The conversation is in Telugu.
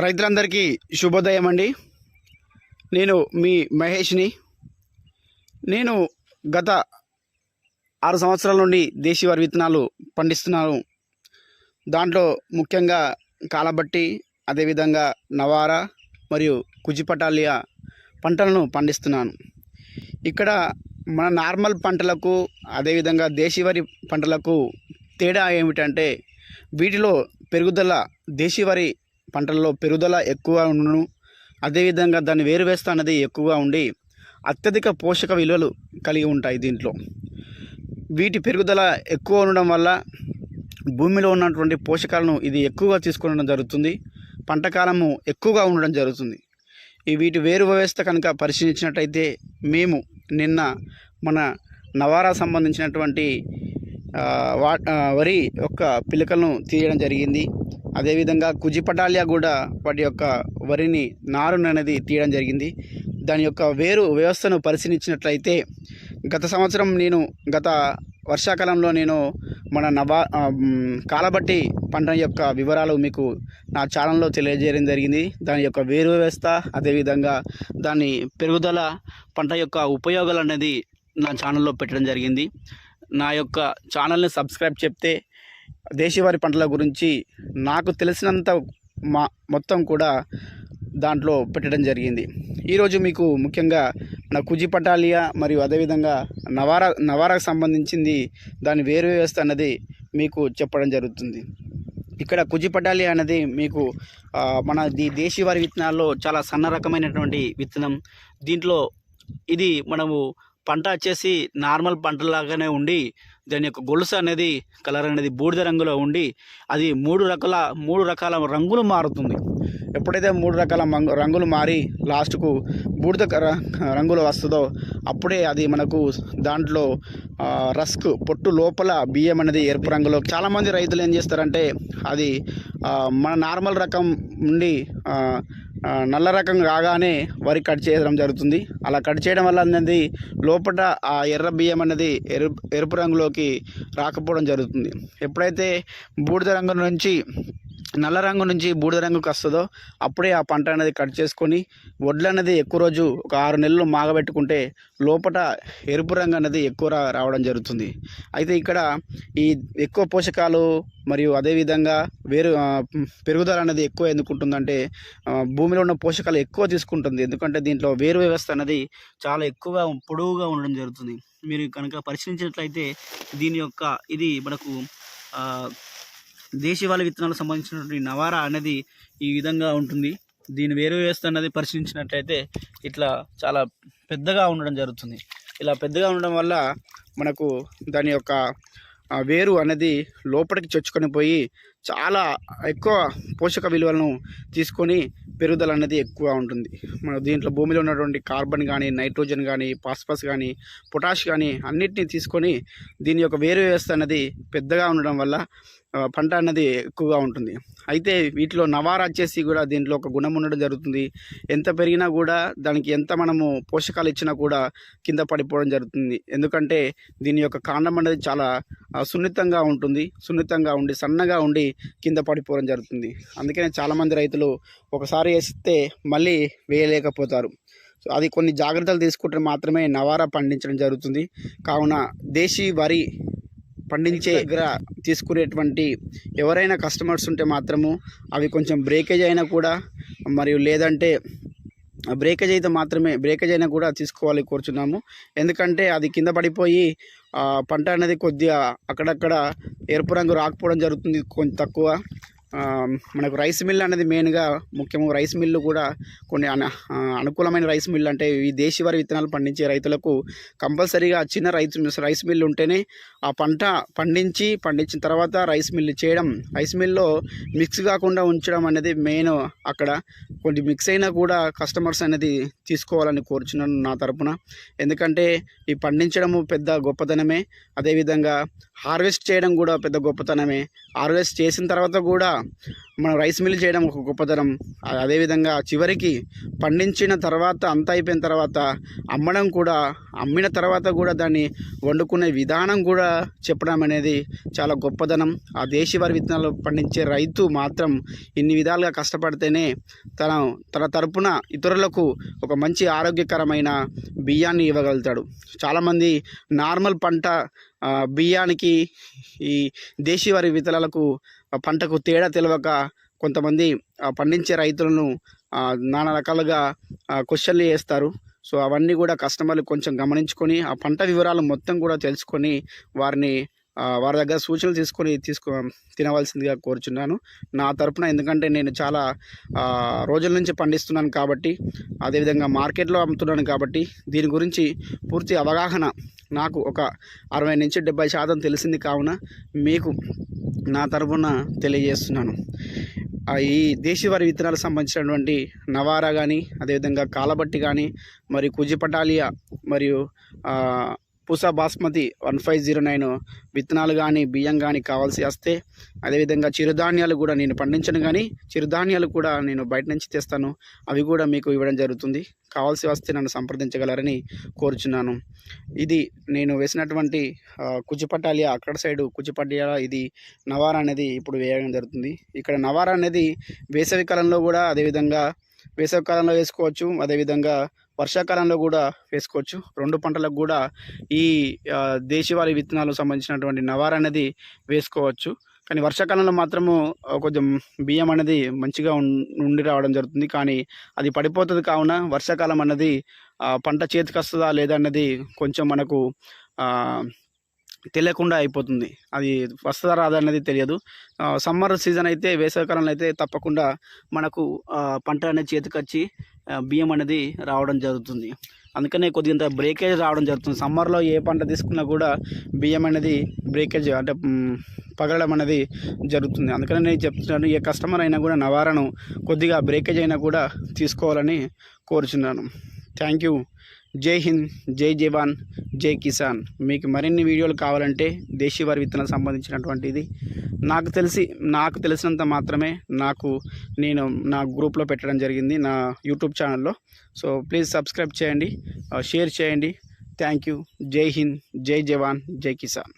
రైతులందరికీ శుభోదయం అండి నేను మీ మహేష్ని. నేను గత ఆరు సంవత్సరాల నుండి దేశీవారి విత్తనాలు పండిస్తున్నాను. దాంట్లో ముఖ్యంగా కాలబట్టి అదేవిధంగా నవారా మరియు కుజిపటాలియా పంటలను పండిస్తున్నాను. ఇక్కడ మన నార్మల్ పంటలకు అదేవిధంగా దేశీవారి పంటలకు తేడా ఏమిటంటే వీటిలో పెరుగుదల దేశీవారి పంటల్లో పెరుగుదల ఎక్కువ ఉండును. అదేవిధంగా దాన్ని వేరు వేస్తా అనేది ఎక్కువగా ఉండి అత్యధిక పోషక విలువలు కలిగి ఉంటాయి దీంట్లో. వీటి పెరుగుదల ఎక్కువ ఉండడం వల్ల భూమిలో ఉన్నటువంటి పోషకాలను ఇది ఎక్కువగా తీసుకునడం జరుగుతుంది. పంటకాలము ఎక్కువగా ఉండడం జరుగుతుంది. ఈ వీటి వేరు వ్యవస్థ కనుక పరిశీలించినట్టయితే మేము నిన్న మన నవారా సంబంధించినటువంటి వా వరి యొక్క పిలకలను తీయడం జరిగింది. అదేవిధంగా కుజిపటాలియా కూడా వాటి యొక్క వరిని నారును అనేది తీయడం జరిగింది. దాని యొక్క వేరు వ్యవస్థను పరిశీలించినట్లయితే గత సంవత్సరం నేను గత వర్షాకాలంలో నేను మన నవా కాలబట్టి పంట యొక్క వివరాలు మీకు నా ఛానల్లో తెలియజేయడం జరిగింది. దాని యొక్క వేరు వ్యవస్థ అదేవిధంగా దాని పెరుగుదల పంట యొక్క ఉపయోగాలు అనేది నా ఛానల్లో పెట్టడం జరిగింది. నా యొక్క ఛానల్ని సబ్స్క్రైబ్ చెప్తే దేశీవారి పంటల గురించి నాకు తెలిసినంత మా మొత్తం కూడా దాంట్లో పెట్టడం జరిగింది. ఈరోజు మీకు ముఖ్యంగా మన కుజి పటాలియా మరియు అదేవిధంగా నవారా నవారాకు సంబంధించింది దాని వేరు వ్యవస్థ అన్నది మీకు చెప్పడం జరుగుతుంది. ఇక్కడ కుజి పటాలి అనేది మీకు మన ది దేశీవారి విత్తనాల్లో చాలా సన్న రకమైనటువంటి విత్తనం. దీంట్లో ఇది మనము పంట వచ్చేసి నార్మల్ పంటలాగానే ఉండి దాని యొక్క గొలుసు అనేది కలర్ అనేది బూడిద రంగులో ఉండి అది మూడు రకాల మూడు రకాల రంగులు మారుతుంది. ఎప్పుడైతే మూడు రకాల రంగులు మారి లాస్ట్కు బూడిద క- రంగులు వస్తుందో అప్పుడే అది మనకు దాంట్లో రస్క్ పొట్టు లోపల బియ్యం అనేది ఎరుపు రంగులో చాలామంది రైతులు ఏం చేస్తారంటే అది మన నార్మల్ రకం నుండి నల్ల రకం కాగానే వరి కట్ చేయడం జరుగుతుంది. అలా కట్ చేయడం వల్ల అనేది లోపల ఆ ఎర్ర బియ్యం అనేది ఎరుపు ఎరుపు రంగులోకి రాకపోవడం జరుగుతుంది. ఎప్పుడైతే బూడిద రంగు నుంచి నల్ల రంగు నుంచి బూడిద రంగుకి వస్తుందో అప్పుడే ఆ పంట అనేది కట్ చేసుకొని వడ్లు అనేది ఎక్కువ రోజు ఒక ఆరు నెలలు మాగబెట్టుకుంటే లోపల ఎరుపు రంగు అనేది ఎక్కువ రావడం జరుగుతుంది. అయితే ఇక్కడ ఈ ఎక్కువ పోషకాలు మరియు అదేవిధంగా వేరు పెరుగుదల అనేది ఎక్కువ ఎందుకు ఉంటుందంటే భూమిలో ఉన్న పోషకాలు ఎక్కువ తీసుకుంటుంది. ఎందుకంటే దీంట్లో వేరు వ్యవస్థ అనేది చాలా ఎక్కువగా పొడవుగా ఉండడం జరుగుతుంది. మీరు కనుక పరిశీలించినట్లయితే దీని యొక్క ఇది మనకు దేశీవాళి విత్తనాలకు సంబంధించినటువంటి నవారా అనేది ఈ విధంగా ఉంటుంది. దీని వేరు వ్యవస్థ అన్నది పరిశీలించినట్లయితే ఇట్లా చాలా పెద్దగా ఉండడం జరుగుతుంది. ఇలా పెద్దగా ఉండడం వల్ల మనకు దాని యొక్క వేరు అనేది లోపలికి చొచ్చుకొని పోయి చాలా ఎక్కువ పోషక విలువలను తీసుకొని పెరుగుదల అనేది ఎక్కువ ఉంటుంది. మన దీంట్లో భూమిలో ఉన్నటువంటి కార్బన్ కానీ నైట్రోజన్ కానీ ఫాస్ఫరస్ కానీ పొటాష్ కానీ అన్నిటిని తీసుకొని దీని యొక్క వేరు వ్యవస్థ అనేది పెద్దగా ఉండడం వల్ల పంట అన్నది ఎక్కువగా ఉంటుంది. అయితే వీటిలో నవారా వచ్చేసి కూడా దీంట్లో ఒక గుణం ఉండడం జరుగుతుంది. ఎంత పెరిగినా కూడా దానికి ఎంత మనము పోషకాలు ఇచ్చినా కూడా కింద పడిపోవడం జరుగుతుంది. ఎందుకంటే దీని యొక్క కాండం అనేది చాలా సున్నితంగా ఉంటుంది. సున్నితంగా ఉండి సన్నగా ఉండి కింద పడిపోవడం జరుగుతుంది. అందుకనే చాలామంది రైతులు ఒకసారి వేస్తే మళ్ళీ వేయలేకపోతారు. సో అది కొన్ని జాగ్రత్తలు తీసుకుంటే మాత్రమే నవారా పండించడం జరుగుతుంది. కావున దేశీ వరి పండించే దగ్గర తీసుకునేటువంటి ఎవరైనా కస్టమర్స్ ఉంటే మాత్రము అవి కొంచెం బ్రేకేజ్ అయినా కూడా మరియు లేదంటే బ్రేకేజ్ అయితే మాత్రమే బ్రేకేజ్ అయినా కూడా తీసుకోవాలి కోరుచున్నాము. ఎందుకంటే అది కింద పడిపోయి పంట అనేది కొద్దిగా అక్కడక్కడ ఎరుపు రంగు రాకపోవడం జరుగుతుంది కొంచెం తక్కువ. మనకు రైస్ మిల్ అనేది మెయిన్గా ముఖ్యము. రైస్ మిల్లు కూడా కొన్ని అన అనుకూలమైన రైస్ మిల్లు అంటే ఈ దేశీవారి విత్తనాలు పండించే రైతులకు కంపల్సరీగా చిన్న రైస్ రైస్ మిల్లు ఉంటేనే ఆ పంట పండించి పండించిన తర్వాత రైస్ మిల్లు చేయడం రైస్ మిల్లో మిక్స్ కాకుండా ఉంచడం అనేది మెయిన్ అక్కడ. కొన్ని మిక్స్ అయినా కూడా కస్టమర్స్ అనేది తీసుకోవాలని కోరుచున్నాను నా తరపున. ఎందుకంటే ఈ పండించడము పెద్ద గొప్పతనమే. అదేవిధంగా హార్వెస్ట్ చేయడం కూడా పెద్ద గొప్పతనమే. హార్వెస్ట్ చేసిన తర్వాత కూడా మనం రైస్ మిల్ చేయడం ఒక గొప్పతనం. అదేవిధంగా చివరికి పండించిన తర్వాత అంత అయిపోయిన తర్వాత అమ్మడం కూడా అమ్మిన తర్వాత కూడా దాన్ని వండుకునే విధానం కూడా చెప్పడం అనేది చాలా గొప్పదనం. ఆ దేశీవారి విత్తనాలు పండించే రైతు మాత్రం ఇన్ని విధాలుగా కష్టపడితేనే తన తన తరపున ఇతరులకు ఒక మంచి ఆరోగ్యకరమైన బియ్యాన్ని ఇవ్వగలుగుతాడు. చాలామంది నార్మల్ పంట బియ్యానికి ఈ దేశీ వారి విత్తనాలకు పంటకు తేడా తెలియక కొంతమంది పండించే రైతులను నానా రకాలుగా క్వశ్చన్లు వేస్తారు. సో అవన్నీ కూడా కస్టమర్లు కొంచెం గమనించుకొని ఆ పంట వివరాలు మొత్తం కూడా తెలుసుకొని వారిని వారి దగ్గర సూచనలు తీసుకొని తీసుకో తినవలసిందిగా కోరుచున్నాను. నా తరపున ఎందుకంటే నేను చాలా రోజుల నుంచి పండిస్తున్నాను కాబట్టి అదేవిధంగా మార్కెట్లో అమ్ముతున్నాను కాబట్టి దీని గురించి పూర్తి అవగాహన నాకు ఒక అరవై నుంచి డెబ్బై శాతం తెలిసింది కావున మీకు నా తరపున తెలియజేస్తున్నాను. ఈ దేశీవారి విత్తనాలకు సంబంధించినటువంటి నవారా కానీ అదేవిధంగా కాలబట్టి కానీ మరియు కుజిపటాలియా మరియు Pusa basmati one five zero nine విత్తనాలు కానీ బియ్యం కానీ కావాల్సి వస్తే అదేవిధంగా చిరుధాన్యాలు కూడా నేను పండించను కానీ చిరుధాన్యాలు కూడా నేను బయట నుంచి తెస్తాను. అవి కూడా మీకు ఇవ్వడం జరుగుతుంది. కావాల్సి వస్తే నన్ను సంప్రదించగలరని కోరుచున్నాను. ఇది నేను వేసినటువంటి ఆ, అక్కడ సైడు కుచిపటాలియా ఇది నవారా అనేది ఇప్పుడు వేయడం జరుగుతుంది. ఇక్కడ నవారా అనేది వేసవి కాలంలో కూడా అదేవిధంగా వేసవికాలంలో వేసుకోవచ్చు అదేవిధంగా వర్షాకాలంలో కూడా వేసుకోవచ్చు. రెండు పంటలకు కూడా ఈ దేశవాళీ దేశీవాళీ విత్తనాలకు సంబంధించినటువంటి నవార అనేది వేసుకోవచ్చు. కానీ వర్షాకాలంలో మాత్రము కొంచెం బియ్యం అనేది మంచిగా ఉం- ఉండి రావడం జరుగుతుంది. కానీ అది పడిపోతుంది కావున వర్షాకాలం అన్నది పంట చేతికి వస్తుందా లేదా అన్నది కొంచెం మనకు తెలియకుండా అయిపోతుంది. అది వస్తుందా రాదా అనేది తెలియదు. సమ్మర్ సీజన్ అయితే వేసవికాలంలో అయితే తప్పకుండా మనకు పంట అనేది చేతికి వచ్చి బియ్యం అనేది రావడం జరుగుతుంది. అందుకనే కొద్దిగా బ్రేకేజ్ రావడం జరుగుతుంది. సమ్మర్లో ఏ పంట తీసుకున్నా కూడా బియ్యం అనేది బ్రేకేజ్ అంటే పగలడం అనేది జరుగుతుంది. అందుకనే నేను చెప్తున్నాను ఏ కస్టమర్ అయినా కూడా నవారను కొద్దిగా బ్రేకేజ్ అయినా కూడా తీసుకోవాలని కోరుచున్నాను. Thank you. జై హింద్ జై జవాన్ జై కిసాన్. మీకు మరిన్ని వీడియోలు కావాలంటే దేశీ వారి విత్తనాలకు సంబంధించినటువంటిది నాకు తెలిసి నాకు తెలిసినంత మాత్రమే నాకు నేను నా గ్రూప్లో పెట్టడం జరిగింది నా యూట్యూబ్ ఛానల్లో. సో ప్లీజ్ సబ్స్క్రైబ్ చేయండి షేర్ చేయండి. Thank you. జై హింద్ జై జవాన్ జై కిసాన్.